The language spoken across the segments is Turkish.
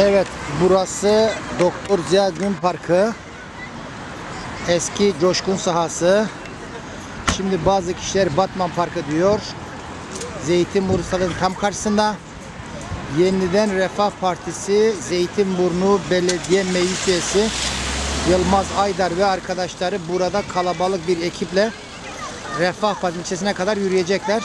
Evet, burası Doktor Ziya Gün Parkı. Eski coşkun sahası. Şimdi bazı kişiler Batman Parkı diyor. Zeytinburnu tam karşısında. Yeniden Refah Partisi Zeytinburnu Belediye Meclis Üyesi Yılmaz Aydar ve arkadaşları burada kalabalık bir ekiple Refah Partisi ilçesine kadar yürüyecekler.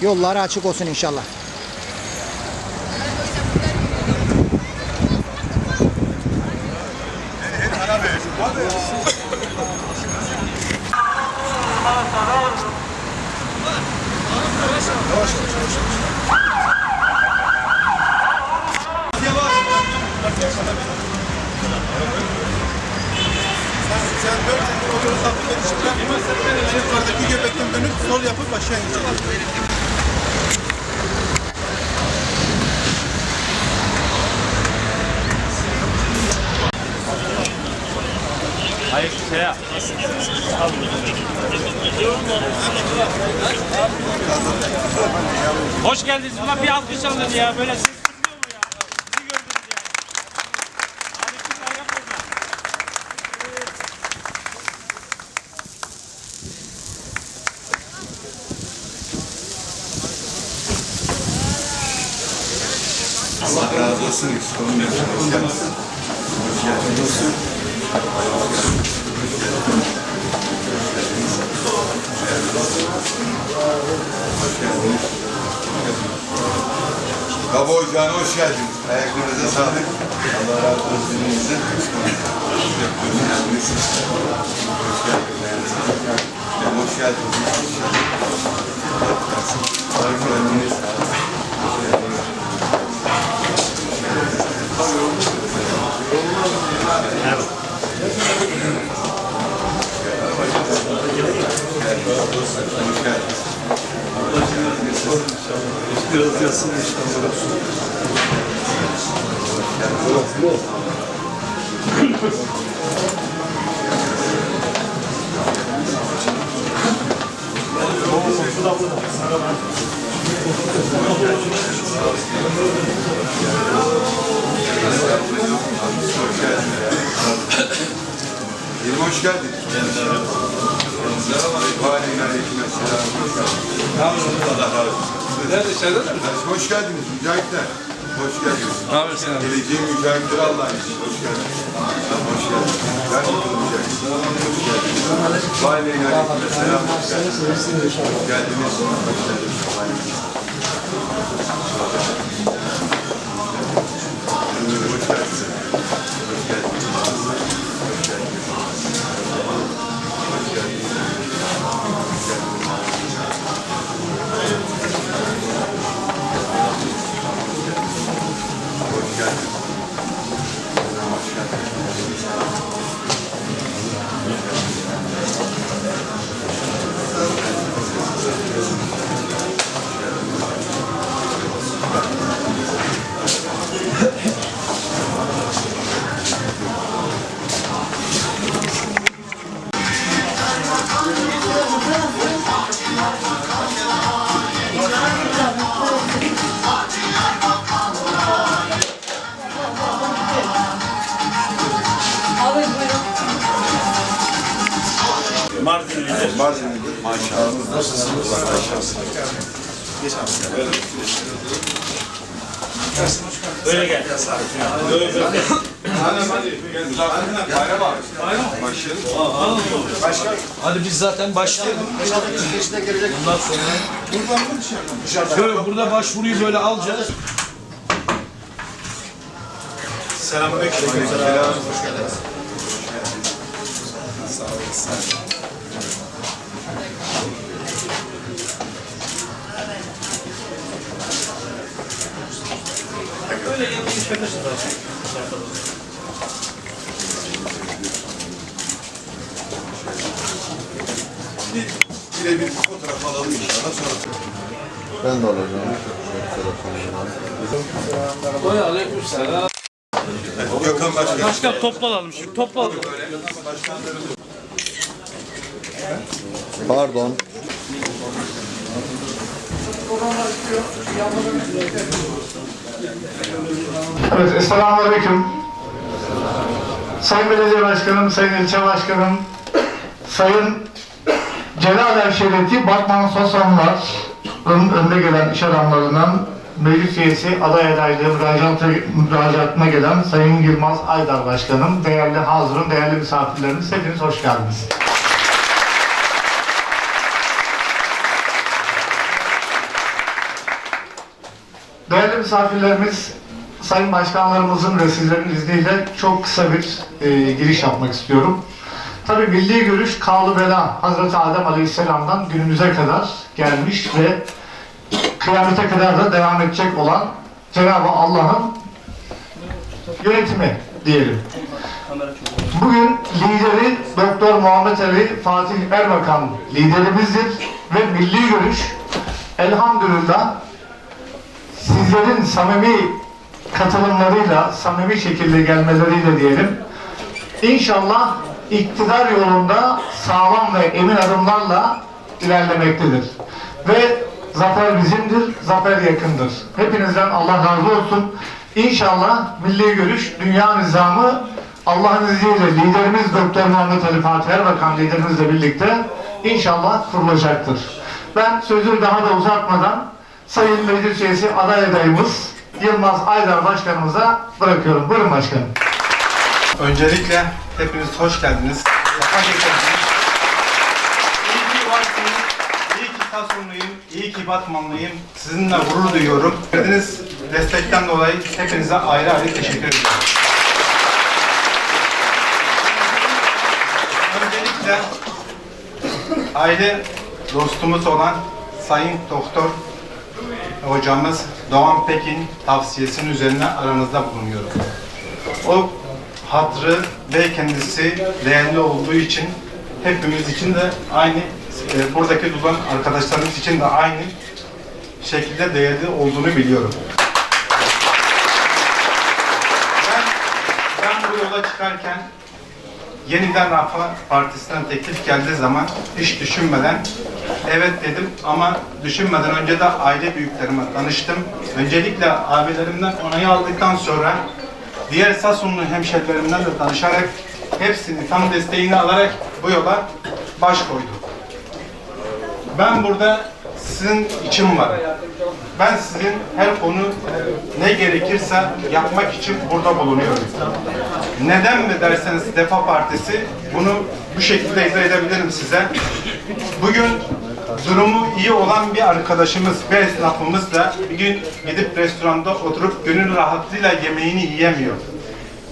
Yolları açık olsun inşallah. Sen dört oturup kapıda çıkacak. Yukarıdaki göbekten dönüp sol yapıp aşağı inecek. Hayır şey yap. Hoş geldiniz. Buna bir alkış alın ya. Böyle ses çıkmıyor mu ya? Bizi gördünüz ya. Hadi kimler yapmayın. Allah razı olsun. Eksik olmayın. Hoş geldiniz. Baba Ocağı'na hoş geldiniz. Ayaklarınıza sağlık. Allah razı olsun. Olmayın. Hoş geldiniz. Hoş geldiniz. Hoş geldiniz. Hoş geldiniz. Hoş geldiniz. Biraz yatsın inşallah. Yeni hoş geldin. Aleyküm aleyküm selam. Allah razı olsun. Nerede içeride mi? Hoş geldiniz mücahitler. Hoş geldiniz. Ne yapıyorsun abi? Geleceğin mücahitleri Allah'ın için. Hoş geldiniz. Hoş geldiniz. Ben de mücahit. Hoş geldiniz. Aleyküm aleyküm selam. Hoş geldiniz. Hoş geldiniz. Hoş geldiniz. Hoş Mardinlidir. Mardinlidir. Maşallah. Nasılsınız? Maşallah. Geç abi. Böyle. Gel. Böyle böyle. Hadi biz zaten başlayalım. Bundan sonra şöyle burada başvuruyu böyle alacağız. Selamünaleyküm. Selam. Hoş geldiniz. Sağ olun. Böyle yanına çıkabilirsin zaten. Birebir bir fotoğraf alalım inşallah sonra. Ben de alacağım. Oy aleyküm selam. Gökhan Başkan. Başkan topla alalım şimdi. Topla alalım. Pardon. Evet, Esselamu Aleyküm. Sayın Belediye Başkanım, Sayın İlçe Başkanım, Sayın Celal Erşereti Batman Sosanlar'ın önde gelen iş adamlarından meclis üyesi aday adaylığı müracaatı, müracaatına gelen Sayın Yılmaz Aydar Başkanım, değerli hazırın, değerli misafirlerimiz, hepiniz hoş geldiniz. Değerli misafirlerimiz, Sayın Başkanlarımızın ve sizlerin izniyle çok kısa bir e, giriş yapmak istiyorum. Tabi milli görüş kavlu bela Hazreti Adem Aleyhisselam'dan günümüze kadar gelmiş ve kıyamete kadar da devam edecek olan Cenab-ı Allah'ın yönetimi diyelim. Bugün lideri Doktor Muhammed Ali Fatih Erbakan liderimizdir ve milli görüş elhamdülillah sizlerin samimi katılımlarıyla, samimi şekilde gelmeleriyle diyelim. İnşallah iktidar yolunda sağlam ve emin adımlarla ilerlemektedir. Ve zafer bizimdir, zafer yakındır. Hepinizden Allah razı olsun. İnşallah milli görüş, dünya nizamı Allah'ın izniyle liderimiz Doktor Muhammed Ali Fatih Erbakan liderimizle birlikte inşallah kurulacaktır. Ben sözü daha da uzatmadan Sayın Meclis Üyesi aday adayımız Yılmaz Aydar Başkanımıza bırakıyorum. Buyurun başkanım. Öncelikle hepiniz hoş geldiniz. Sefa getirdiniz. İyi ki varsınız. İyi ki Tasunluyum. iyi ki Batmanlıyım. Sizinle gurur duyuyorum. Verdiğiniz destekten dolayı hepinize ayrı ayrı teşekkür ediyorum. Öncelikle aile dostumuz olan Sayın Doktor hocamız Doğan Pekin tavsiyesinin üzerine aranızda bulunuyorum. O hatrı ve kendisi değerli olduğu için hepimiz için de aynı e, buradaki duran arkadaşlarımız için de aynı şekilde değerli olduğunu biliyorum. Ben, ben bu yola çıkarken yeniden Rafa Partisi'nden teklif geldiği zaman hiç düşünmeden evet dedim ama düşünmeden önce de aile büyüklerime tanıştım. Öncelikle abilerimden onayı aldıktan sonra diğer Sasunlu hemşerilerimden de tanışarak hepsini tam desteğini alarak bu yola baş koydum. Ben burada sizin için var. Ben sizin her konu ne gerekirse yapmak için burada bulunuyorum. Neden mi derseniz Defa Partisi bunu bu şekilde izah edebilirim size. Bugün durumu iyi olan bir arkadaşımız ve esnafımız da bir gün gidip restoranda oturup gönül rahatlığıyla yemeğini yiyemiyor.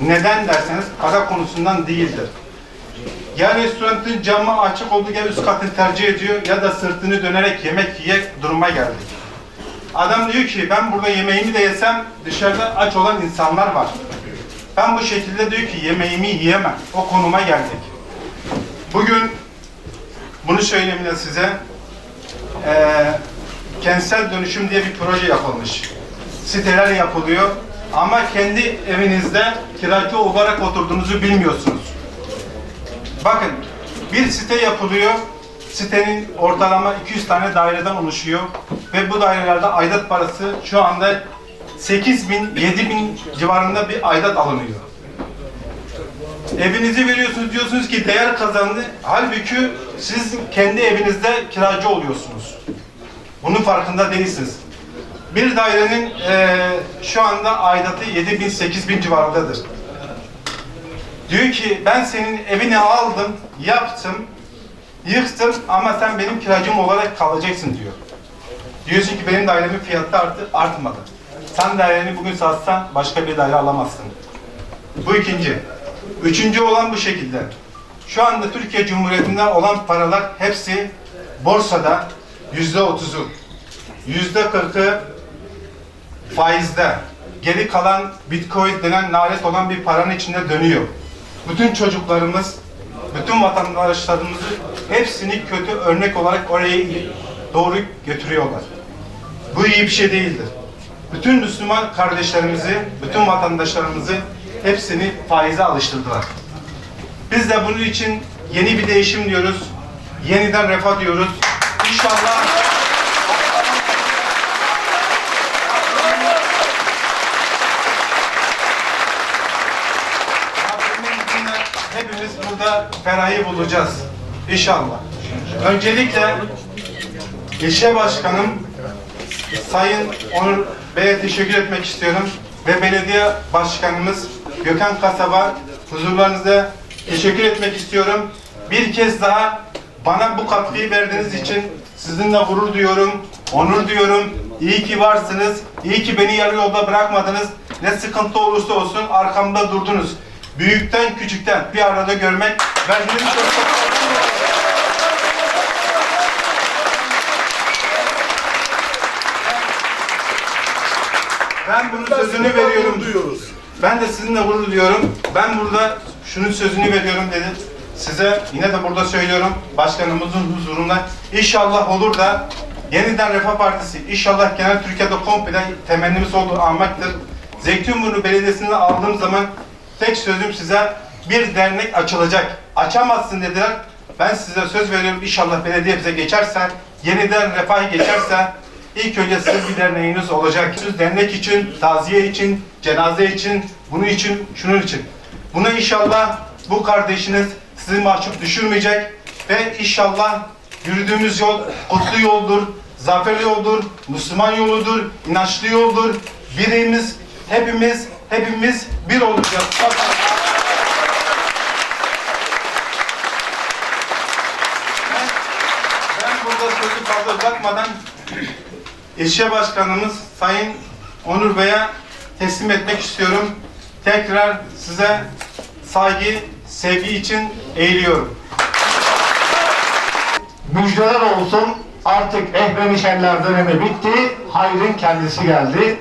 Neden derseniz para konusundan değildir. Ya restoranın camı açık olduğu ya üst katını tercih ediyor ya da sırtını dönerek yemek yiyecek duruma geldik. Adam diyor ki ben burada yemeğimi de yesem dışarıda aç olan insanlar var. Ben bu şekilde diyor ki yemeğimi yiyemem. O konuma geldik. Bugün bunu söyleyeyim de size. Eee kentsel dönüşüm diye bir proje yapılmış. Siteler yapılıyor ama kendi evinizde kiracı olarak oturduğunuzu bilmiyorsunuz. Bakın bir site yapılıyor. Sitenin ortalama 200 tane daireden oluşuyor ve bu dairelerde aidat parası şu anda 8 bin, 7 bin civarında bir aidat alınıyor. Evinizi veriyorsunuz diyorsunuz ki değer kazandı. Halbuki siz kendi evinizde kiracı oluyorsunuz. Bunun farkında değilsiniz. Bir dairenin eee, şu anda aidatı 7 bin, 8 bin civarındadır. Diyor ki ben senin evini aldım, yaptım, yıktım ama sen benim kiracım olarak kalacaksın diyor. Diyorsun ki benim dairemin fiyatı arttı, artmadı. Sen daireni bugün satsan başka bir daire alamazsın. Bu ikinci. Üçüncü olan bu şekilde. Şu anda Türkiye Cumhuriyeti'nde olan paralar hepsi borsada yüzde otuzu, yüzde kırkı faizde. Geri kalan bitcoin denen nalet olan bir paranın içinde dönüyor. Bütün çocuklarımız, bütün vatandaşlarımızı hepsini kötü örnek olarak oraya doğru götürüyorlar. Bu iyi bir şey değildir. Bütün Müslüman kardeşlerimizi, bütün vatandaşlarımızı hepsini faize alıştırdılar. Biz de bunun için yeni bir değişim diyoruz. Yeniden refah diyoruz. İnşallah hepimiz burada ferahı bulacağız. İnşallah. Öncelikle ilçe başkanım Sayın Onur Bey'e teşekkür etmek istiyorum ve belediye başkanımız Gökhan Kasaba huzurlarınızda teşekkür etmek istiyorum. Bir kez daha bana bu katkıyı verdiğiniz için sizinle gurur duyuyorum, onur duyuyorum. İyi ki varsınız, iyi ki beni yarı yolda bırakmadınız. Ne sıkıntı olursa olsun arkamda durdunuz. Büyükten küçükten bir arada görmek verdiğiniz çok Ben bunun sözünü veriyorum. Duyuyoruz. Ben de sizinle gurur duyuyorum. Ben burada şunun sözünü veriyorum dedim. Size yine de burada söylüyorum. Başkanımızın huzurunda. İnşallah olur da yeniden Refah Partisi, inşallah genel Türkiye'de komple temennimiz olduğu almaktır. Zeytinburnu Belediyesi'ni aldığım zaman tek sözüm size bir dernek açılacak. Açamazsın dediler. Ben size söz veriyorum inşallah belediye bize geçerse, yeniden refah geçerse İlk önce sizin bir derneğiniz olacak. Siz dernek için, taziye için, cenaze için, bunun için, şunun için. Bunu inşallah bu kardeşiniz sizi mahcup düşürmeyecek ve inşallah yürüdüğümüz yol kutlu yoldur, zaferli yoldur, Müslüman yoludur, inançlı yoldur. Birimiz, hepimiz, hepimiz bir olacağız. Uzatmadan İlçe Başkanımız Sayın Onur Bey'e teslim etmek istiyorum. Tekrar size saygı, sevgi için eğiliyorum. Müjdeler olsun artık Ehrem-i Şenler dönemi bitti. Hayrın kendisi geldi.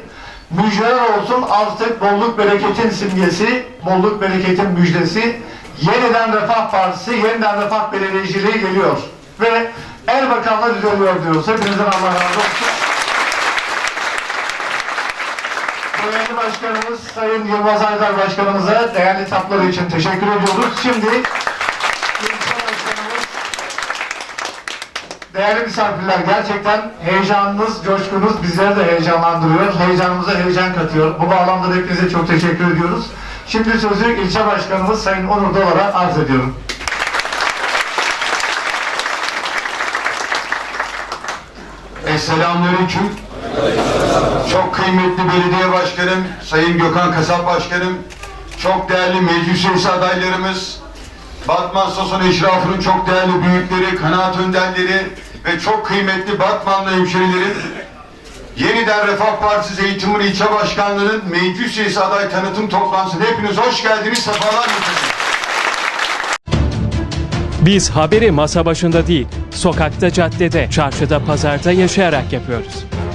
Müjdeler olsun artık bolluk bereketin simgesi, bolluk bereketin müjdesi. Yeniden Refah Partisi, yeniden Refah Belediyeciliği geliyor. Ve Erbakan'la düzeliyor diyoruz. Hepinizden Allah razı olsun. Değerli Başkanımız Sayın Yılmaz Aydar Başkanımıza değerli tapları için teşekkür ediyoruz. Şimdi Başkanımız Değerli misafirler gerçekten heyecanınız, coşkunuz bizleri de heyecanlandırıyor. Heyecanımıza heyecan katıyor. Bu bağlamda da hepinize çok teşekkür ediyoruz. Şimdi sözü ilçe başkanımız Sayın Onur Dolar'a arz ediyorum. Selamünaleyküm. Çok kıymetli belediye başkanım, Sayın Gökhan Kasap başkanım, çok değerli meclis üyesi adaylarımız, Batman Sosan Eşrafı'nın çok değerli büyükleri, kanaat önderleri ve çok kıymetli Batmanlı hemşerilerim, Yeniden Refah Partisi Zeytinburnu İlçe Başkanlığı'nın meclis üyesi aday tanıtım toplantısına hepiniz hoş geldiniz, sefalar getirdiniz. Biz haberi masa başında değil, sokakta, caddede, çarşıda, pazarda yaşayarak yapıyoruz.